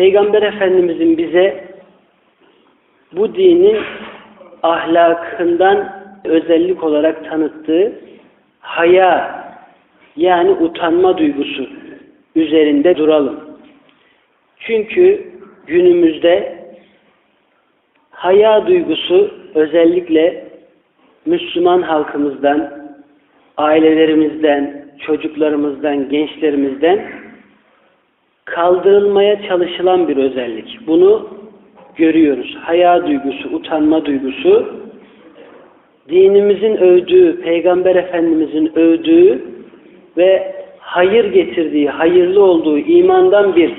Peygamber Efendimizin bize bu dinin ahlakından özellik olarak tanıttığı haya yani utanma duygusu üzerinde duralım. Çünkü günümüzde haya duygusu özellikle Müslüman halkımızdan, ailelerimizden, çocuklarımızdan, gençlerimizden kaldırılmaya çalışılan bir özellik. Bunu görüyoruz. Haya duygusu, utanma duygusu dinimizin övdüğü, Peygamber Efendimizin övdüğü ve hayır getirdiği, hayırlı olduğu, imandan bir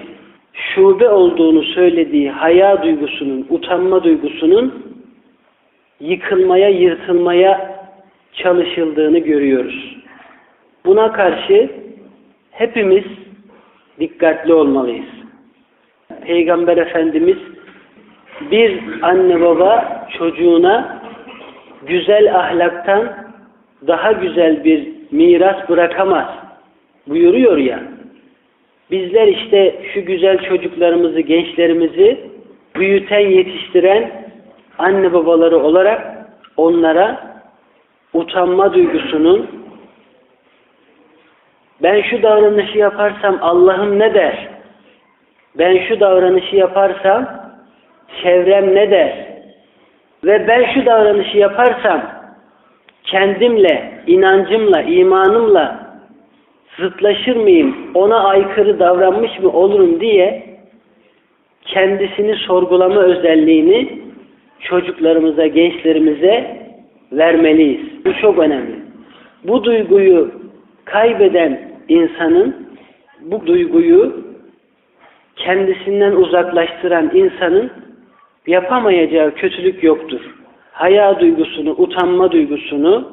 şube olduğunu söylediği haya duygusunun, utanma duygusunun yıkılmaya, yırtılmaya çalışıldığını görüyoruz. Buna karşı hepimiz dikkatli olmalıyız. Peygamber Efendimiz bir anne baba çocuğuna güzel ahlaktan daha güzel bir miras bırakamaz buyuruyor ya. Bizler işte şu güzel çocuklarımızı, gençlerimizi büyüten, yetiştiren anne babaları olarak onlara utanma duygusunun ben şu davranışı yaparsam Allah'ım ne der? Ben şu davranışı yaparsam çevrem ne der? Ve ben şu davranışı yaparsam kendimle, inancımla, imanımla zıtlaşır mıyım, ona aykırı davranmış mı olurum diye kendisini sorgulama özelliğini çocuklarımıza, gençlerimize vermeliyiz. Bu çok önemli. Bu duyguyu kaybeden insanın, bu duyguyu kendisinden uzaklaştıran insanın yapamayacağı kötülük yoktur. Haya duygusunu, utanma duygusunu,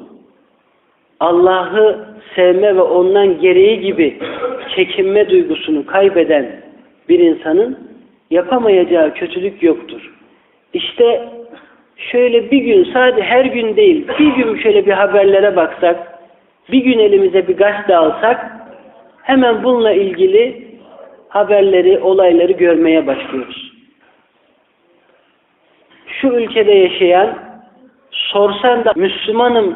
Allah'ı sevme ve ondan gereği gibi çekinme duygusunu kaybeden bir insanın yapamayacağı kötülük yoktur. İşte şöyle bir gün sadece her gün değil bir gün şöyle bir haberlere baksak bir gün elimize bir gazete alsak hemen bununla ilgili haberleri, olayları görmeye başlıyoruz. Şu ülkede yaşayan sorsan da Müslümanım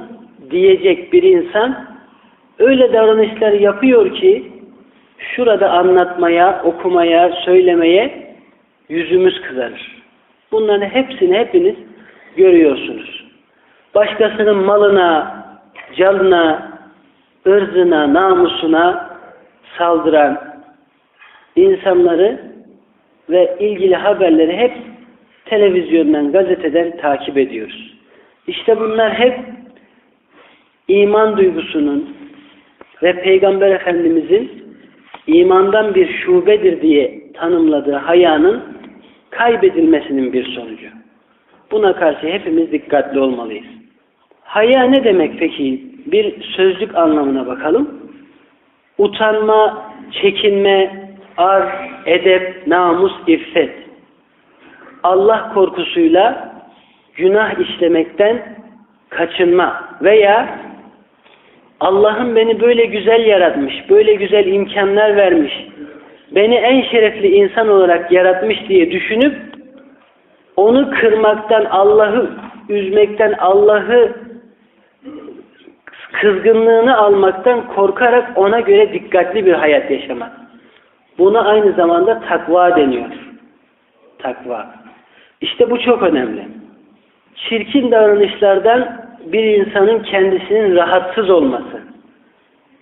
diyecek bir insan öyle davranışlar yapıyor ki şurada anlatmaya, okumaya, söylemeye yüzümüz kızarır. Bunların hepsini hepiniz görüyorsunuz. Başkasının malına, canına, ırzına, namusuna saldıran insanları ve ilgili haberleri hep televizyondan, gazeteden takip ediyoruz. İşte bunlar hep iman duygusunun ve Peygamber Efendimizin imandan bir şubedir diye tanımladığı hayanın kaybedilmesinin bir sonucu. Buna karşı hepimiz dikkatli olmalıyız. Haya ne demek peki? Bir sözlük anlamına bakalım. Utanma, çekinme, ar, edep, namus, iffet. Allah korkusuyla günah işlemekten kaçınma veya Allah'ım beni böyle güzel yaratmış, böyle güzel imkanlar vermiş, beni en şerefli insan olarak yaratmış diye düşünüp onu kırmaktan, Allah'ı üzmekten, Allah'ı kızgınlığını almaktan korkarak ona göre dikkatli bir hayat yaşamak. Buna aynı zamanda takva deniyor. Takva. İşte bu çok önemli. Çirkin davranışlardan bir insanın kendisinin rahatsız olması.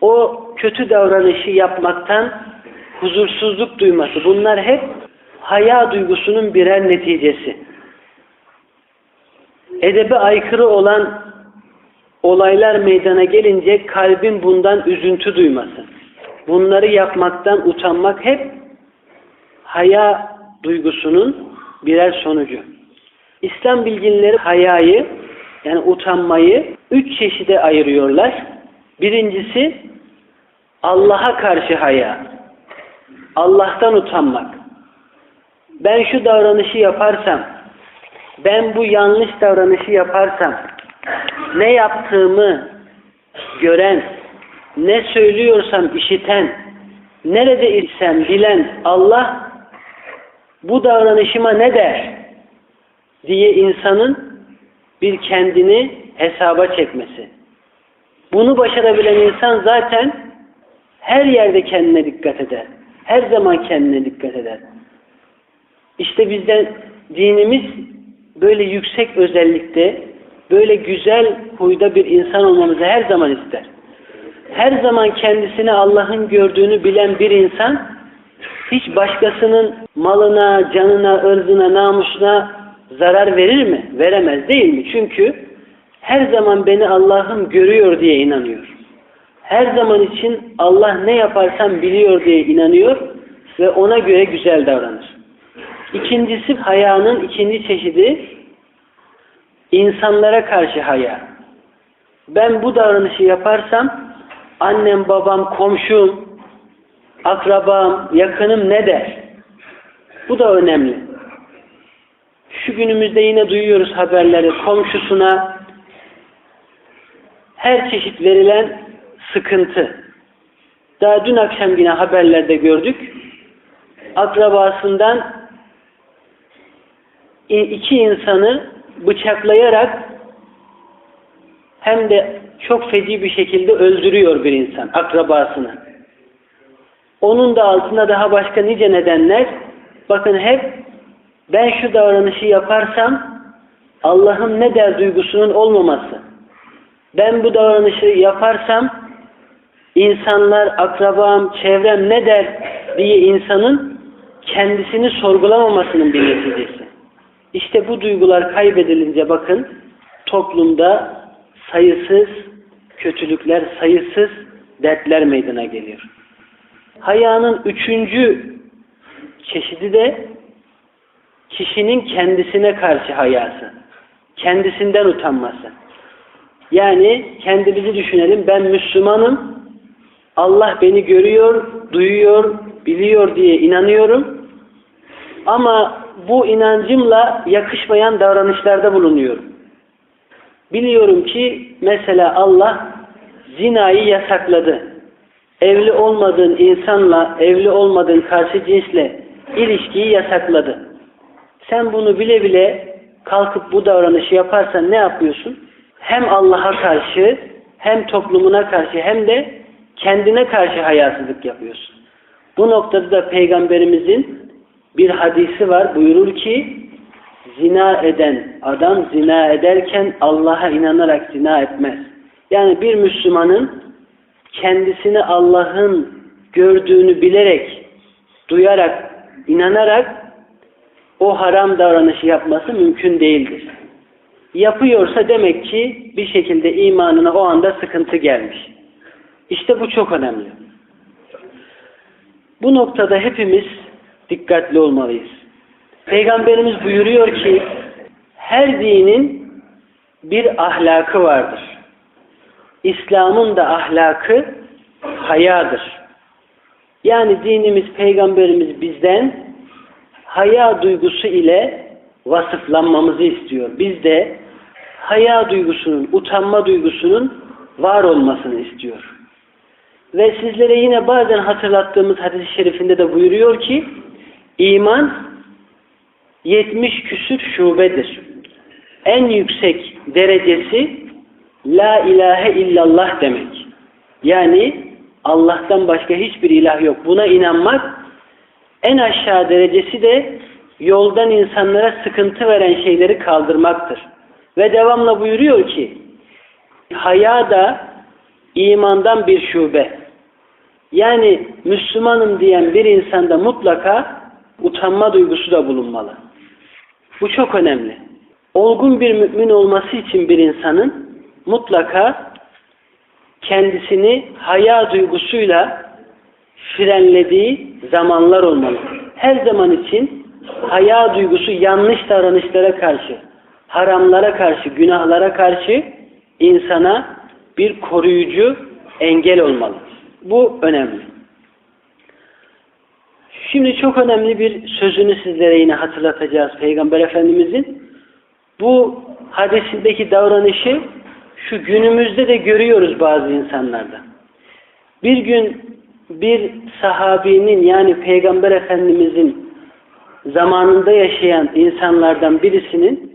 O kötü davranışı yapmaktan huzursuzluk duyması. Bunlar hep haya duygusunun birer neticesi. Edebe aykırı olan olaylar meydana gelince kalbin bundan üzüntü duyması. Bunları yapmaktan utanmak hep haya duygusunun birer sonucu. İslam bilginleri hayayı yani utanmayı üç çeşide ayırıyorlar. Birincisi Allah'a karşı haya. Allah'tan utanmak. Ben şu davranışı yaparsam, ben bu yanlış davranışı yaparsam, ne yaptığımı gören, ne söylüyorsam işiten, nerede isem bilen Allah bu davranışıma ne der diye insanın bir kendini hesaba çekmesi. Bunu başarabilen insan zaten her yerde kendine dikkat eder. Her zaman kendine dikkat eder. İşte bizden dinimiz böyle yüksek özellikte, böyle güzel huyda bir insan olmamızı her zaman ister. Her zaman kendisini Allah'ın gördüğünü bilen bir insan hiç başkasının malına, canına, ırzına, namusuna zarar verir mi? Veremez değil mi? Çünkü her zaman beni Allah'ım görüyor diye inanıyor. Her zaman için Allah ne yaparsam biliyor diye inanıyor ve ona göre güzel davranır. İkincisi hayanın ikinci çeşidi insanlara karşı haya. Ben bu davranışı yaparsam annem, babam, komşum, akrabam, yakınım ne der? Bu da önemli. Şu günümüzde yine duyuyoruz haberleri komşusuna her çeşit verilen sıkıntı. Daha dün akşam yine haberlerde gördük. Akrabasından iki insanı bıçaklayarak hem de çok feci bir şekilde öldürüyor bir insan akrabasını. Onun da altında daha başka nice nedenler. Bakın hep ben şu davranışı yaparsam Allah'ın ne der duygusunun olmaması. Ben bu davranışı yaparsam insanlar, akrabam, çevrem ne der diye insanın kendisini sorgulamamasının bir neticesi. İşte bu duygular kaybedilince bakın toplumda sayısız kötülükler, sayısız dertler meydana geliyor. Hayanın üçüncü çeşidi de kişinin kendisine karşı hayası. Kendisinden utanması. Yani kendimizi düşünelim. Ben Müslümanım. Allah beni görüyor, duyuyor, biliyor diye inanıyorum. Ama bu inancımla yakışmayan davranışlarda bulunuyorum. Biliyorum ki mesela Allah zinayı yasakladı. Evli olmadığın insanla, evli olmadığın karşı cinsle ilişkiyi yasakladı. Sen bunu bile bile kalkıp bu davranışı yaparsan ne yapıyorsun? Hem Allah'a karşı, hem toplumuna karşı, hem de kendine karşı hayasızlık yapıyorsun. Bu noktada da Peygamberimizin bir hadisi var. Buyurur ki, zina eden adam zina ederken Allah'a inanarak zina etmez. Yani bir Müslümanın kendisini Allah'ın gördüğünü bilerek, duyarak, inanarak o haram davranışı yapması mümkün değildir. Yapıyorsa demek ki bir şekilde imanına o anda sıkıntı gelmiş. İşte bu çok önemli. Bu noktada hepimiz dikkatli olmalıyız. Peygamberimiz buyuruyor ki her dinin bir ahlakı vardır. İslam'ın da ahlakı hayadır. Yani dinimiz, peygamberimiz bizden haya duygusu ile vasıflanmamızı istiyor. Biz de haya duygusunun, utanma duygusunun var olmasını istiyor. Ve sizlere yine bazen hatırlattığımız hadis-i şerifinde de buyuruyor ki iman 70 küsür şubedir. En yüksek derecesi La ilahe illallah demek. Yani Allah'tan başka hiçbir ilah yok. Buna inanmak en aşağı derecesi de yoldan insanlara sıkıntı veren şeyleri kaldırmaktır. Ve devamla buyuruyor ki haya da imandan bir şube. Yani Müslümanım diyen bir insanda mutlaka utanma duygusu da bulunmalı. Bu çok önemli. Olgun bir mümin olması için bir insanın mutlaka kendisini haya duygusuyla frenlediği zamanlar olmalı. Her zaman için haya duygusu yanlış davranışlara karşı, haramlara karşı, günahlara karşı insana bir koruyucu engel olmalı. Bu önemli. Şimdi çok önemli bir sözünü sizlere yine hatırlatacağız Peygamber Efendimizin. Bu hadisindeki davranışı şu günümüzde de görüyoruz bazı insanlarda. Bir gün bir sahabinin yani Peygamber Efendimizin zamanında yaşayan insanlardan birisinin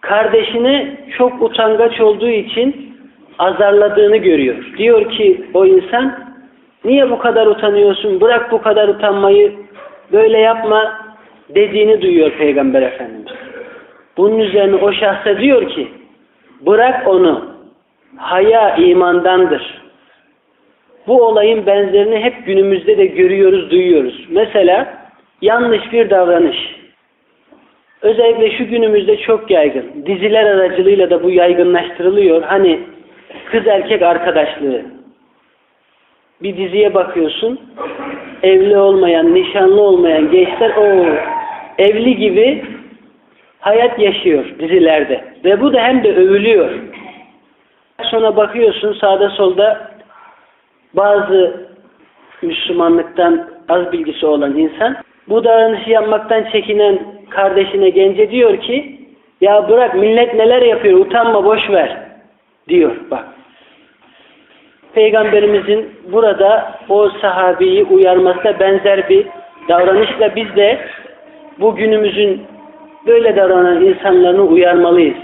kardeşine çok utangaç olduğu için azarladığını görüyor. Diyor ki o insan niye bu kadar utanıyorsun bırak bu kadar utanmayı böyle yapma dediğini duyuyor Peygamber Efendimiz. Bunun üzerine o şahsa diyor ki bırak onu haya imandandır. Bu olayın benzerini hep günümüzde de görüyoruz, duyuyoruz. Mesela yanlış bir davranış. Özellikle şu günümüzde çok yaygın. Diziler aracılığıyla da bu yaygınlaştırılıyor. Hani kız erkek arkadaşlığı. Bir diziye bakıyorsun. Evli olmayan, nişanlı olmayan gençler o evli gibi hayat yaşıyor dizilerde. Ve bu da hem de övülüyor. Sonra bakıyorsun sağda solda bazı Müslümanlıktan az bilgisi olan insan bu davranışı yapmaktan çekinen kardeşine gence diyor ki ya bırak millet neler yapıyor utanma boş ver diyor bak. Peygamberimizin burada o sahabeyi uyarmasına benzer bir davranışla biz de bu günümüzün böyle davranan insanlarını uyarmalıyız.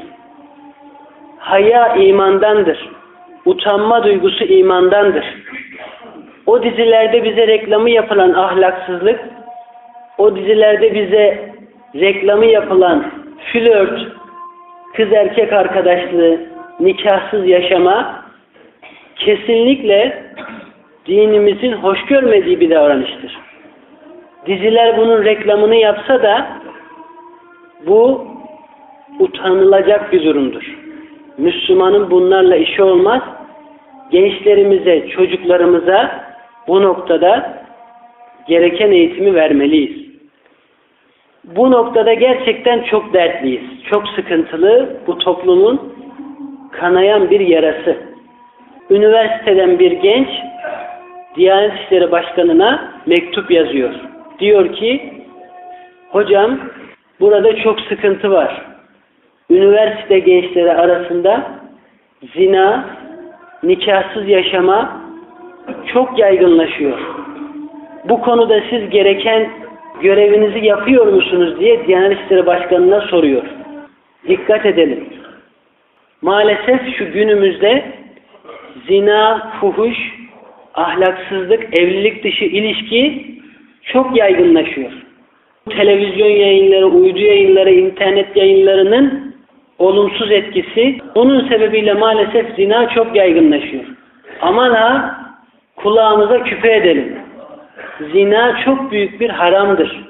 Haya imandandır. Utanma duygusu imandandır. O dizilerde bize reklamı yapılan ahlaksızlık, o dizilerde bize reklamı yapılan flört, kız erkek arkadaşlığı, nikahsız yaşama kesinlikle dinimizin hoş görmediği bir davranıştır. Diziler bunun reklamını yapsa da bu utanılacak bir durumdur. Müslümanın bunlarla işi olmaz. Gençlerimize, çocuklarımıza bu noktada gereken eğitimi vermeliyiz. Bu noktada gerçekten çok dertliyiz. Çok sıkıntılı bu toplumun kanayan bir yarası. Üniversiteden bir genç Diyanet İşleri Başkanı'na mektup yazıyor. Diyor ki hocam burada çok sıkıntı var. Üniversite gençleri arasında zina, nikahsız yaşama çok yaygınlaşıyor. Bu konuda siz gereken görevinizi yapıyor musunuz diye Diyanet İşleri Başkanı'na soruyor. Dikkat edelim. Maalesef şu günümüzde zina, fuhuş, ahlaksızlık, evlilik dışı ilişki çok yaygınlaşıyor. Televizyon yayınları, uydu yayınları, internet yayınlarının olumsuz etkisi onun sebebiyle maalesef zina çok yaygınlaşıyor. Aman ha kulağımıza küpe edelim. Zina çok büyük bir haramdır.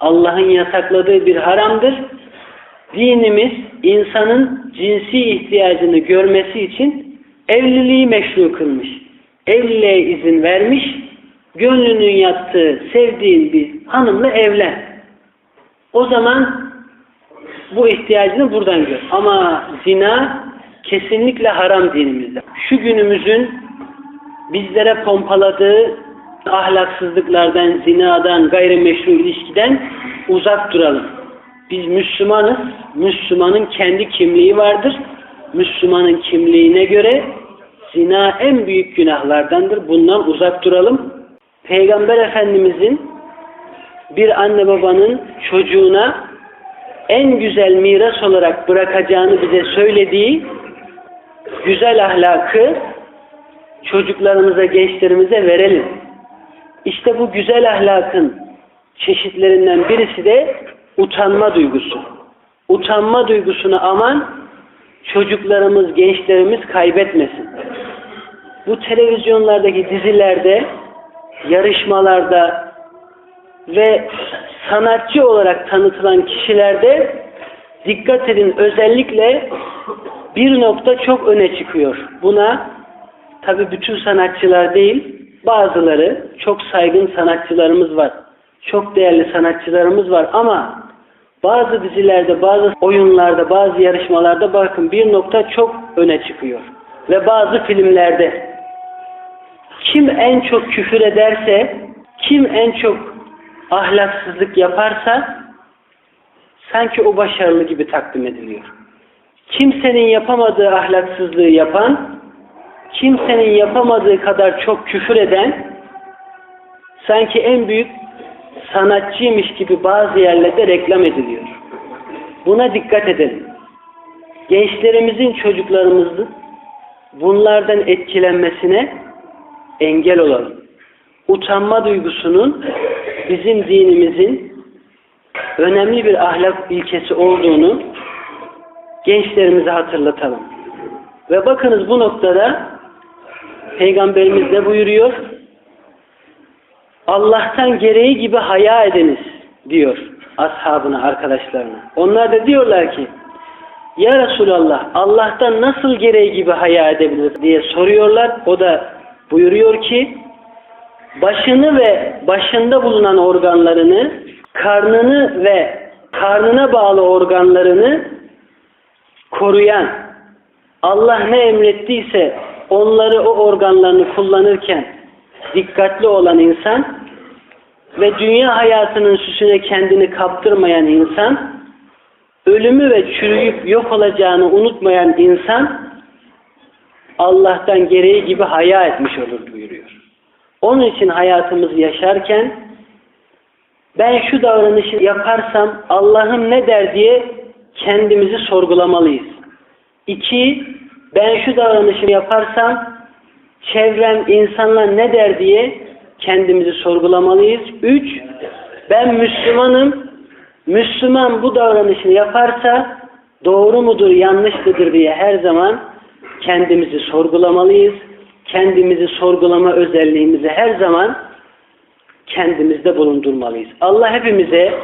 Allah'ın yasakladığı bir haramdır. Dinimiz insanın cinsi ihtiyacını görmesi için evliliği meşru kılmış. Evliliğe izin vermiş. Gönlünün yattığı, sevdiğin bir hanımla evlen. O zaman bu ihtiyacını buradan gör. Ama zina kesinlikle haram dinimizde. Şu günümüzün bizlere pompaladığı ahlaksızlıklardan, zinadan, gayrimeşru ilişkiden uzak duralım. Biz Müslümanız. Müslümanın kendi kimliği vardır. Müslümanın kimliğine göre zina en büyük günahlardandır. Bundan uzak duralım. Peygamber Efendimizin bir anne babanın çocuğuna en güzel miras olarak bırakacağını bize söylediği güzel ahlakı çocuklarımıza, gençlerimize verelim. İşte bu güzel ahlakın çeşitlerinden birisi de utanma duygusu. Utanma duygusunu aman çocuklarımız, gençlerimiz kaybetmesin. Bu televizyonlardaki dizilerde, yarışmalarda ve sanatçı olarak tanıtılan kişilerde dikkat edin özellikle bir nokta çok öne çıkıyor. Buna tabi bütün sanatçılar değil bazıları çok saygın sanatçılarımız var. Çok değerli sanatçılarımız var ama bazı dizilerde, bazı oyunlarda, bazı yarışmalarda bakın bir nokta çok öne çıkıyor. Ve bazı filmlerde kim en çok küfür ederse, kim en çok ahlaksızlık yaparsa sanki o başarılı gibi takdim ediliyor. Kimsenin yapamadığı ahlaksızlığı yapan, kimsenin yapamadığı kadar çok küfür eden sanki en büyük sanatçıymış gibi bazı yerlerde reklam ediliyor. Buna dikkat edelim. Gençlerimizin, çocuklarımızın bunlardan etkilenmesine engel olalım. Utanma duygusunun bizim dinimizin önemli bir ahlak ilkesi olduğunu gençlerimize hatırlatalım. Ve bakınız bu noktada Peygamberimiz de buyuruyor Allah'tan gereği gibi haya ediniz diyor ashabına, arkadaşlarına. Onlar da diyorlar ki Ya Resulallah Allah'tan nasıl gereği gibi haya edebilir diye soruyorlar. O da buyuruyor ki başını ve başında bulunan organlarını, karnını ve karnına bağlı organlarını koruyan, Allah ne emrettiyse onları o organlarını kullanırken dikkatli olan insan ve dünya hayatının süsüne kendini kaptırmayan insan, ölümü ve çürüyüp yok olacağını unutmayan insan, Allah'tan gereği gibi haya etmiş olur buyuruyor. Onun için hayatımızı yaşarken ben şu davranışı yaparsam Allah'ım ne der diye kendimizi sorgulamalıyız. İki, ben şu davranışı yaparsam çevrem, insanlar ne der diye kendimizi sorgulamalıyız. Üç, ben Müslümanım, Müslüman bu davranışını yaparsa doğru mudur, yanlış mıdır diye her zaman kendimizi sorgulamalıyız. Kendimizi sorgulama özelliğimizi her zaman kendimizde bulundurmalıyız. Allah hepimize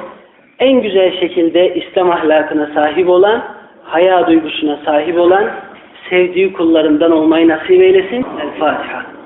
en güzel şekilde İslam ahlakına sahip olan, haya duygusuna sahip olan, sevdiği kullarından olmayı nasip eylesin. El Fatiha.